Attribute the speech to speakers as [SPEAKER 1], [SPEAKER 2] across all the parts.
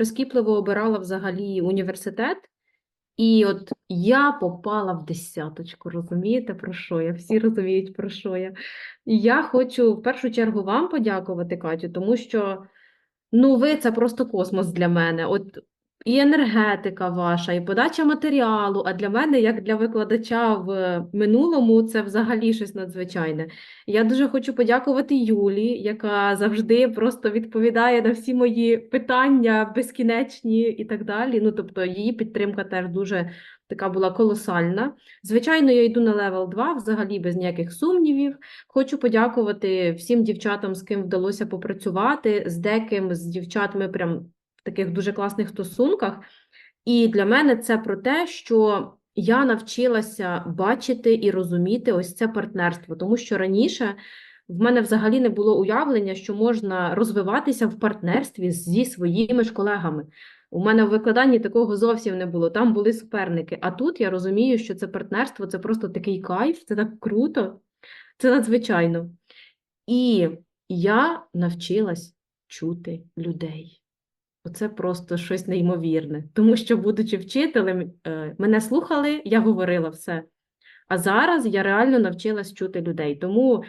[SPEAKER 1] прискіпливо обирала взагалі університет, і от я попала в десяточку. Розумієте, про що я? Всі розуміють, про що я. Я хочу в першу чергу вам подякувати, Катю, тому що ну, ви це просто космос для мене. От і енергетика ваша, і подача матеріалу. А для мене, як для викладача в минулому, це взагалі щось надзвичайне. Я дуже хочу подякувати Юлі, яка завжди просто відповідає на всі мої питання безкінечні і так далі. Ну, тобто, її підтримка теж дуже така була колосальна. Звичайно, я йду на левел 2, взагалі без ніяких сумнівів. Хочу подякувати всім дівчатам, з ким вдалося попрацювати. З деким з дівчат прям в таких дуже класних стосунках. І для мене це про те, що я навчилася бачити і розуміти ось це партнерство, тому що раніше в мене взагалі не було уявлення, що можна розвиватися в партнерстві зі своїми ж колегами. У мене в викладанні такого зовсім не було. Там були суперники. А тут я розумію, що це партнерство це просто такий кайф, це так круто, це надзвичайно. І я навчилась чути людей. Оце просто щось неймовірне. Тому що, будучи вчителем, е, мене слухали, я говорила все. А зараз я реально навчилась чути людей. Тому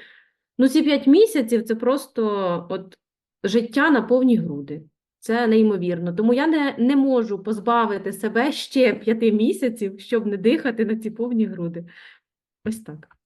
[SPEAKER 1] ну, ці п'ять місяців це просто от, життя на повні груди. Це неймовірно. Тому я не, не можу позбавити себе ще п'яти місяців, щоб не дихати на ці повні груди. Ось так.